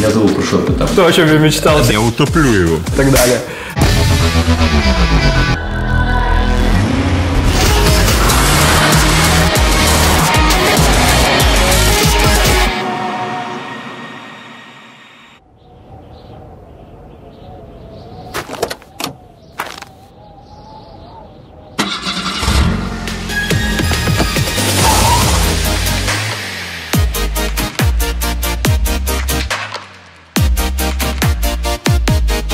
Я забыл, про що там. То, о чем я мечтал Я утоплю его. и так далее.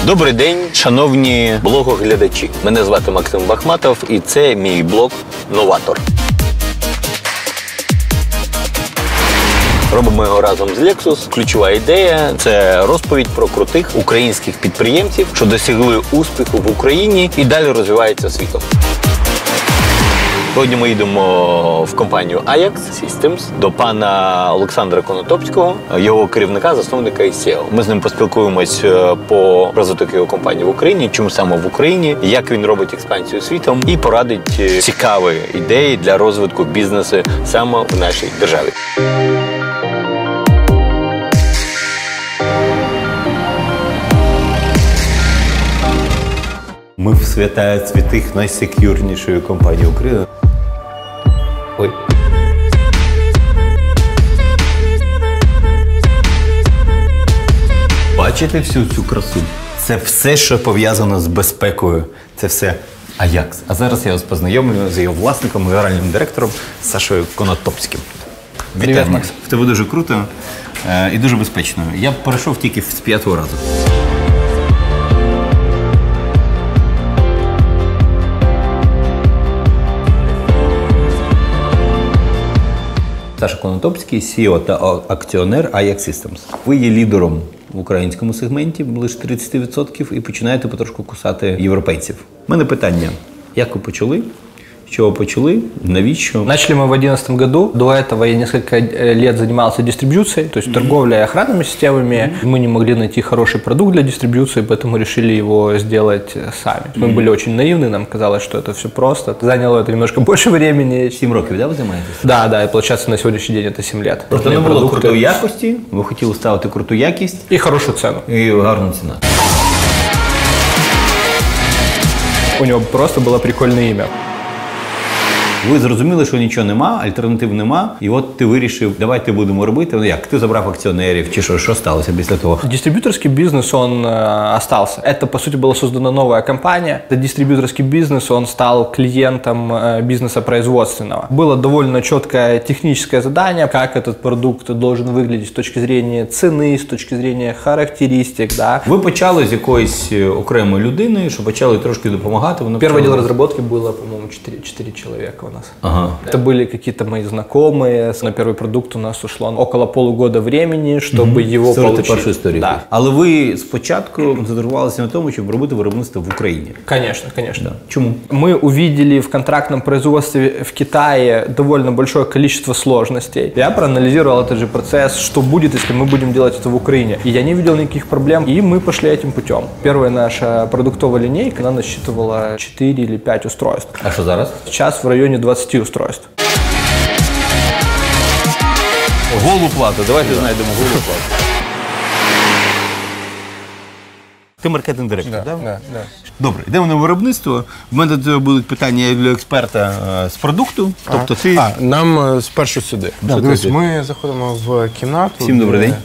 Добрий день, шановні блогоглядачі. Мене звати Максим Бахматов, і це мій блог Новатор. Робимо його разом з Lexus. Ключова ідея це розповідь про крутих українських підприємців, що досягли успіху в Україні і далі розвиваються світом. Сьогодні ми йдемо в компанію Ajax Systems до пана Олександра Конотопського, його керівника, засновника і SEO. Ми з ним поспілкуємось е, по розвиток його компанії в Україні, чому саме в Україні, як він робить експансію світом, і порадить е, цікаві ідеї для розвитку бізнесу саме в нашій державі. Ми в святая святих найсекюрнішої компанії України. Ой. Бачите всю цю красу? Це все, що пов'язано з безпекою. Це все Аякс. А зараз я вас познайомлю з його власником, генеральним директором Сашою Конотопським. Вітаю. Макс. В тебе дуже круто е, і дуже безпечно. Я перейшов тільки з п'ятого разу. Саша Конотопський, CEO та акціонер Ajax Systems. Ви є лідером в українському сегменті, лише 30%, і починаєте потрошку кусати європейців. У мене питання: як ви почали? З чого почали? Навіщо? Начали мы в 2011 году. До этого я несколько э, лет занимался дистрибьюцией, то есть торговлей охранными системами. Мы не могли найти хороший продукт для дистрибьюции, поэтому решили его сделать э, сами. Мы были очень наивны, нам казалось, что это все просто. Заняло это немножко больше времени. Сім років, да, ви займаєтесь? Да, да, и получается на сегодняшний день это 7 лет. Тобто не Крупные було продукты крутої якості, ви хотіли ставити круту якість И хорошую цену. і гарну ціну. У него просто было прикольное имя. Ви зрозуміли, що нічого нема, альтернатив нема, і от ти вирішив, давайте будемо робити. Ну як ти забрав акціонерів, чи що, що сталося після того? Дистрибьюторский бизнес, он э, остался. Это, по сути, была создана новая компания. Это дистрибьюторский бизнес, он стал клиентом э, бизнеса производственного. Было довольно четкое техническое задание, как этот продукт должен выглядеть с точки зрения цены, с точки зрения характеристик, да. Ви почали з якоїсь е, окремої людини, що почали трошки допомагати. Воно Первый почало- отдел разработки было, по-моему, 4, 4 человека у нас. Ага. Это были какие-то мои знакомые. На первый продукт у нас ушло около полугода времени, чтобы его Створити получить. першу історію. Да. Але ви спочатку задорувалися на тому, щоб робити виробництво в Україні. Конечно, конечно. Чому? Мы увидели в контрактном производстве в Китае довольно большое количество сложностей. Я проанализировал этот же процесс, что будет, если мы будем делать это в Украине. И я не видел никаких проблем, и мы пошли этим путем. Первая наша продуктовая линейка, она насчитывала 4 или 5 устройств. А що зараз? Сейчас в районе 20 устройств. Голу плату. Давайте знайдемо голу плату. Ти маркетинг директор, так? Да? Да, да. Добре, йдемо на виробництво. В мене до тебе будуть питання для експерта е, з продукту. Тобто ти А, нам е, спершу сюди. Да, Дивись, ми заходимо в кімнату. Всім добрий де день.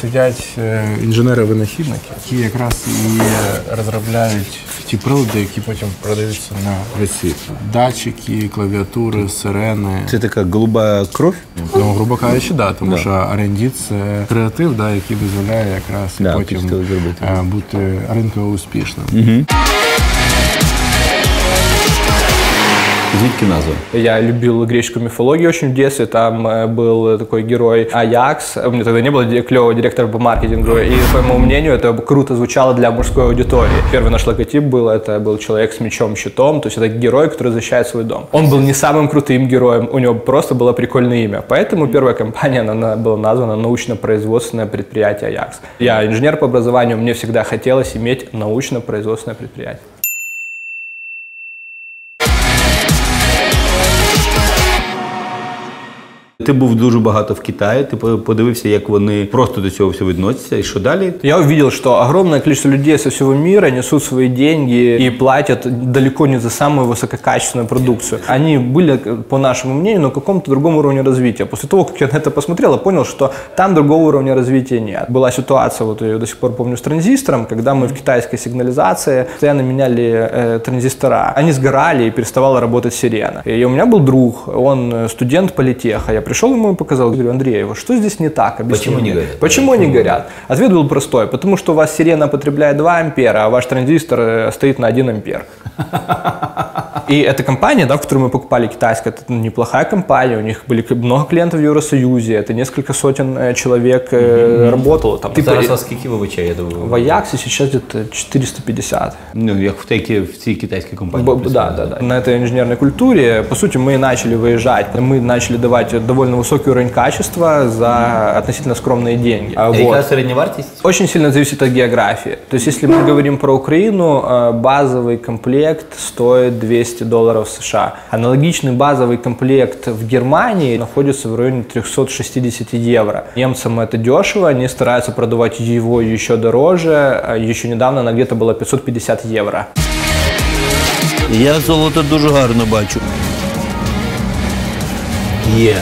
Сидять е, інженери-винахідники, які якраз і розробляють ті прилади, які потім продаються на весь світ. Датчики, клавіатури, сирени. це така голуба кров. Ну, грубо кажучи, да, тому що R&D – це креатив, да, який дозволяє якраз Да, потім зробити. е, бути ринково успішним. Звідки назва? Я любил греческую мифологию очень в детстве. Там э, был такой герой Аякс. У меня тогда не было клевого директора по маркетингу. И, по моему мнению, это круто звучало для мужской аудитории. Первый наш логотип был, это был человек с мечом, щитом. То есть это герой, который защищает свой дом. Он был не самым крутым героем, у него просто было прикольное имя. Поэтому первая компания она на- была названа научно-производственное предприятие Аякс. Я инженер по образованию, мне всегда хотелось иметь научно-производственное предприятие. Ти був дуже багато в Китаї, ти по- подивився, як вони просто до цього всього відносяться, і що далі? Я увидел, что огромное количество людей со всего мира несут свои деньги и платят далеко не за самую высококачественную продукцию. Они были, по нашему мнению, на каком-то другом уровне развития. После того, как я на это посмотрел, я понял, что там другого уровня развития нет. Была ситуация, вот я ее до сих пор помню, с транзистором, когда мы в китайской сигнализации постоянно меняли э, транзистора. Они сгорали и переставала работать сирена. И у меня был друг, он э, студент политеха. Я пришел ему и показал, говорю, Андрей, вот что здесь не так? Объясни Почему не мне». горят? Почему они горят? Ответ был простой. Потому что у вас сирена потребляет 2 ампера, а ваш транзистор э, стоит на 1 ампер. И эта компания, да, в которую мы покупали китайская, это неплохая компания, у них были к- много клиентов в Евросоюзе, это несколько сотен э, человек э, работало там. Типа, Зараз вас скільки вибачає, я думаю. в Аяксе сейчас где-то 450. Ну, як в тій, в цій китайській компанії. Б- Да, да, да. На этой инженерной культуре, по сути, мы начали выезжать. Мы начали давать довольно высокий уровень качества за относительно скромные деньги. А, А вот. яка середня вартість? Очень сильно зависит от географии. То есть, если мы говорим про Украину, э, базовый комплект стоит 200 долларов США. Аналогичный базовый комплект в Германии находится в районе 360 евро. Немцам это дешево, они стараются продавать его еще дороже. А Еще недавно она где-то была 550 евро. Я золото дуже гарно бачу. Є.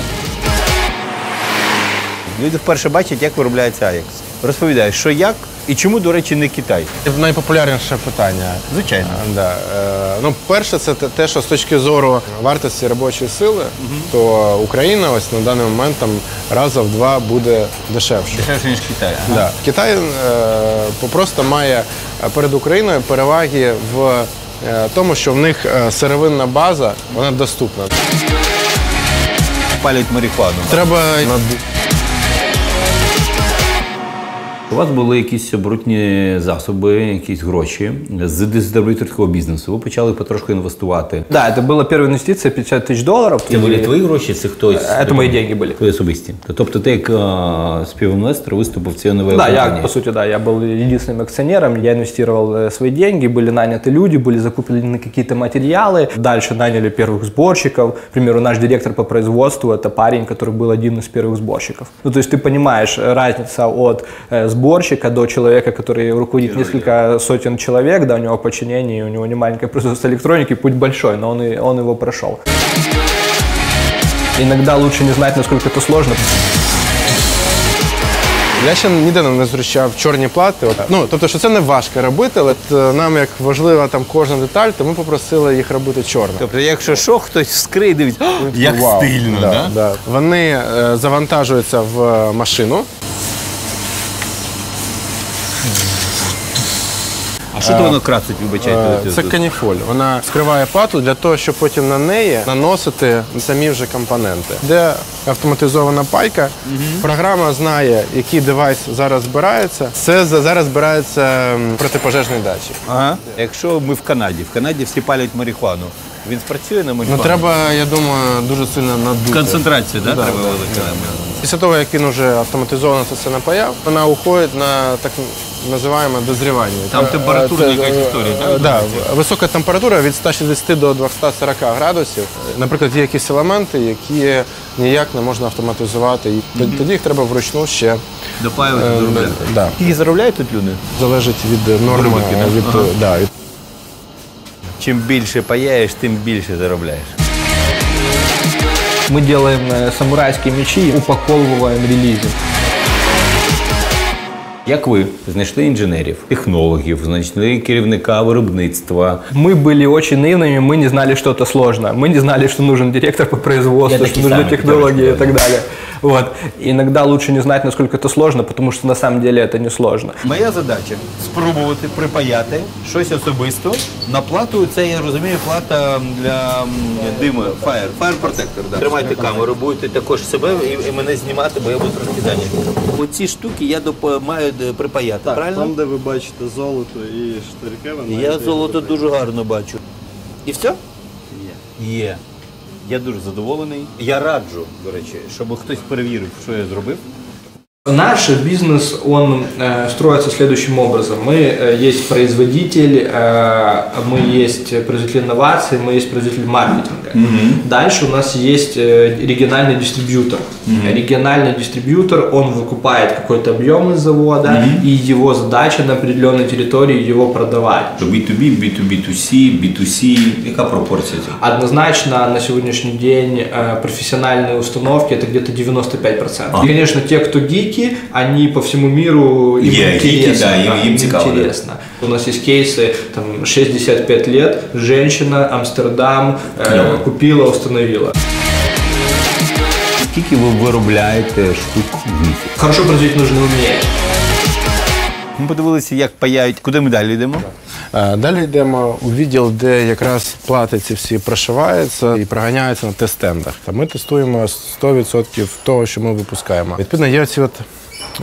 Люди вперше бачать, як виробляється Аякс. Розповідай, що як і чому, до речі, не Китай. Найпопулярніше питання. Звичайно. А, Да. Е, Ну, перше, це те- що з точки зору вартості робочої сили, то Україна ось на даний момент там раза в два буде дешевше. Дешевше, ніж Китай. Да. Китай е, просто має е, перед Україною переваги в е, тому, що в них е, сировинна база вона доступна. Палять марихуану. Треба над У вас були якісь оборотні засоби, якісь гроші з дистриб'юторського бізнесу. Ви почали потрошку інвестувати. Да, это была первая инвестиция 50 тысяч долларов. Це И- були твої гроші, це хтось? Это мои деньги были. Твої особисті. Тобто ти як е, співінвестор виступив в цій новій Да, я, компанії. по сути, да, я был единственным акционером, я инвестировал э, свои деньги, были наняты люди, были закуплены какие-то материалы, дальше наняли первых сборщиков, к примеру, наш директор по производству, это парень, который был один из первых сборщиков. Ну, то есть ты понимаешь, э, разница от э, сборщика до человека, который руководит несколько сотен человек, да, у него подчинение, у него не маленькое производство электроники, путь большой, но он, и, он его прошел. Иногда лучше не знать, насколько это сложно. Я ще ніде не зустрічав чорні плати. От, ну, тобто, що це не важко робити, але е, нам як важлива там кожна деталь, то ми попросили їх робити чорно. Тобто, якщо що, хтось вскриє, дивиться, «О, як Вау. стильно, да, да? Да. Вони е, завантажуються в е, машину. А що то воно красить, вибачайте? Е, Це каніфоль. Вона скриває пату для того, щоб потім на неї наносити самі вже компоненти. Де автоматизована пайка, програма знає, який девайс зараз збирається. Це зараз збирається протипожежний датчик. Ага. Якщо ми в Канаді, в Канаді всі палять марихуану, він спрацює на Ну треба, я думаю, дуже сильно надути. Концентрацію, да, треба велика. Після того, як він вже автоматизовано це все напаяв, вона уходить на так називаємо дозрівання. Там Це, температурна це, якась е, історія, е, так? Да, висока температура від 160 до 240 градусів. Наприклад, є якісь елементи, які ніяк не можна автоматизувати. І т- тоді їх треба вручну ще. Допаювати, Е, доробляти. да. Скільки заробляють тут люди? Залежить від норми. Виробітки, да? від, Ага. да, від Чим більше паяєш, тим більше заробляєш. Мы делаем э, самурайские мечи и упаковываем релизы. Як ви знайшли інженерів, технологів, знайшли керівника виробництва? Мы были очень наивными, мы не знали, что это сложно. Мы не знали, что нужен директор по производству, Я что такие нужны самые, технологии и которые так далее. Вот. Иногда лучше не знать, насколько это сложно, потому что на самом деле это не сложно. Моя задача спробувати припаяти щось особисто. На плату це я розумію, плата для диму. Fire, fire protector, да. Тримайте камеру, будете також себе і, і мене знімати, бо я буду трошки зайнятий. Оці штуки я доп- маю е, припаяти. Так, правильно? там, де ви бачите золото і штирки, ви Я золото дуже гарно бачу. І все? Є. Є. Я дуже задоволений. Я раджу, до речі, щоб хтось перевірив, що я зробив. Наш бизнес, он э, строится следующим образом. Мы э, есть производитель, э, мы есть производитель инноваций, мы есть производитель маркетинга. Дальше у нас есть э, региональный дистрибьютор. Региональный дистрибьютор, он выкупает какой-то объем из завода, и его задача на определенной территории его продавать. B2B, B2B2C, B2C, яка пропорція? Однозначно на сегодняшний день э, профессиональные установки это где-то 95%. И, конечно, те, кто гики, они по всему миру им гики, интересно. да, им- им цікаво, да. интересно. У нас есть кейсы, там, 65 лет, женщина, Амстердам, э. Купила, установила. Скільки ви виробляєте штук в місяць? Хорошо производить нужно уметь. Ми подивилися, як паяють. Куди ми далі йдемо? Е, Далі йдемо у відділ, де якраз плати ці всі прошиваються і проганяються на тест-стендах. Та ми тестуємо 100% того, що ми випускаємо. Відповідно, є ці от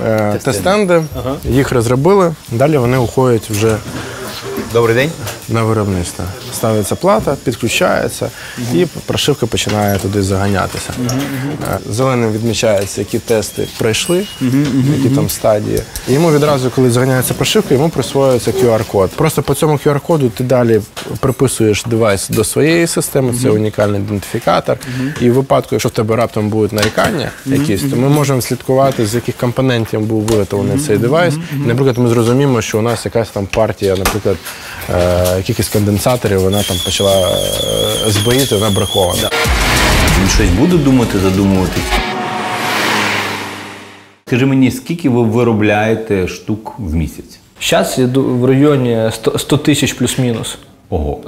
е, тест-стенди, їх розробили, далі вони уходять вже Добрий день. на виробництво. Ставиться плата, підключається і прошивка починає туди заганятися. Е, Зеленим відмічається, які тести пройшли, які там стадії. Йому відразу, коли заганяється прошивка, йому присвоюється QR-код. Просто по цьому QR-коду ти далі приписуєш девайс до своєї системи, це унікальний ідентифікатор. І в випадку, якщо в тебе раптом будуть нарікання якісь, то ми можемо слідкувати, з яких компонентів був виготовлений цей девайс. Наприклад, ми зрозуміємо, що у нас якась там партія, наприклад, е, якихось конденсаторів, вона там почала е, збоїти, вона брахована. Він щось буде думати, задумуватись? Скажи мені, скільки ви виробляєте штук в місяць? Зараз я в районі 100 тисяч плюс-минус. Ого.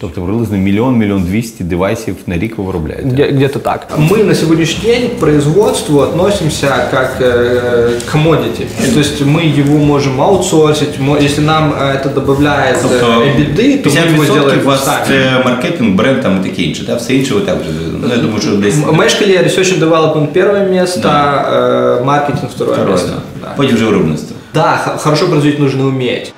Тобто приблизно мільйон, мільйон двісті девайсів на рік ви виробляєте. Где- где-то так. Мы на сегодняшний день к производству относимся как э, к commodity. То есть мы его можем аутсорсить. мо- Если нам э, это добавляет Тобто э, беды, то мы его 50% сделаем у вас сами. це маркетинг, бренд там і таке інше, та? все інше ви так вже. Ну, я думаю, що десь М- Мешкали Research and Development первое место, э, маркетинг второе, второе, место. да. Да. Потім вже виробництво. Да, х- хорошо производить нужно уметь.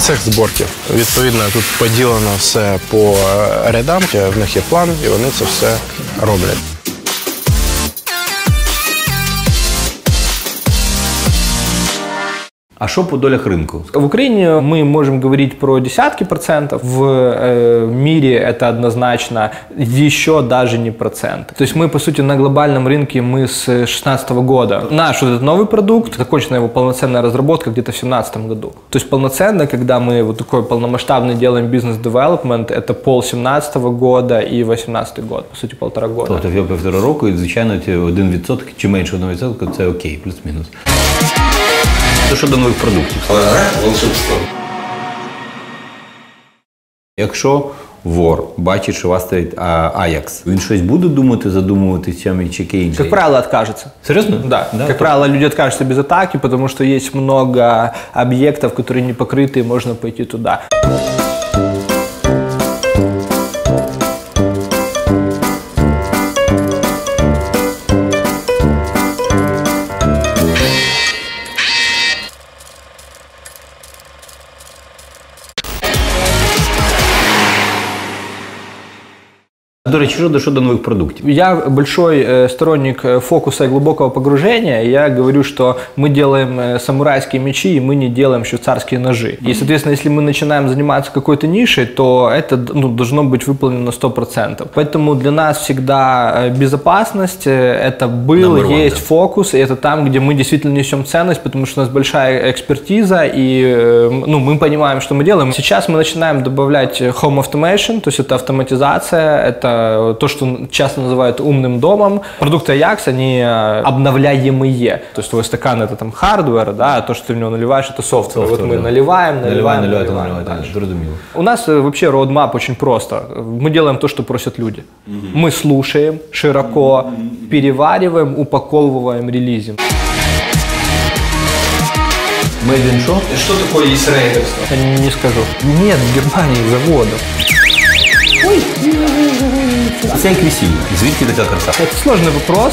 Це цех зборки. Відповідно, тут поділено все по е, рядам, в них є план, і вони це все роблять. А що по долях ринку? В Украине мы можем говорить про десятки процентов, в э, мире это однозначно еще даже не процент. То есть мы, по сути, на глобальном рынке мы с 2016 года. Наш вот этот новый продукт, закончена его полноценная разработка где-то в 2017 году. То есть полноценно, когда мы вот такой полномасштабный делаем бизнес-девелопмент, это пол 17 года и 18 год, по сути, полтора года. Тобто в півтора року, і звичайно, ці 1% чи менше 1% це окей, плюс-мінус. Це щодо нових продуктів. волшебство. Якщо вор бачить, що у вас стоїть а, Аякс, він щось буде думати, задумуватися чим чи яке інше? Как правило, откажется. Серьезно? Да. как правило, люди откажутся без атаки, потому что есть много объектов, которые не покрыты, и можно пойти туда. До речі, щодо, щодо нових продуктів. Я большой э, сторонник э, фокуса и глубокого погружения. Я говорю, что мы делаем э, самурайские мечи, и мы не делаем швейцарские ножи. И, соответственно, если мы начинаем заниматься какой-то нишей, то это ну, должно быть выполнено на 100%. Поэтому для нас всегда безопасность это был, Number one, есть да. фокус, и это там, где мы действительно несем ценность, потому что у нас большая экспертиза, и ну, мы понимаем, что мы делаем. Сейчас мы начинаем добавлять home automation, то есть это автоматизация, это то, что часто называют умным домом. Продукты Ajax, они э, обновляемые. То есть твой стакан это там хардвер, да, а то, что ты в него наливаешь, это софтвер. вот мы да. наливаем, наливаем, наливаєте, наливаем. наливаєте, дальше. зрозуміло. У нас э, вообще роудмап очень просто. Мы делаем то, что просят люди. Мы слушаем широко, перевариваем, упаковываем, релизим. Made in Shop? Что такое есть рейдерство? Не скажу. Нет в Германии заводов. Це як весілля. Звідки така краса? Это сложный вопрос.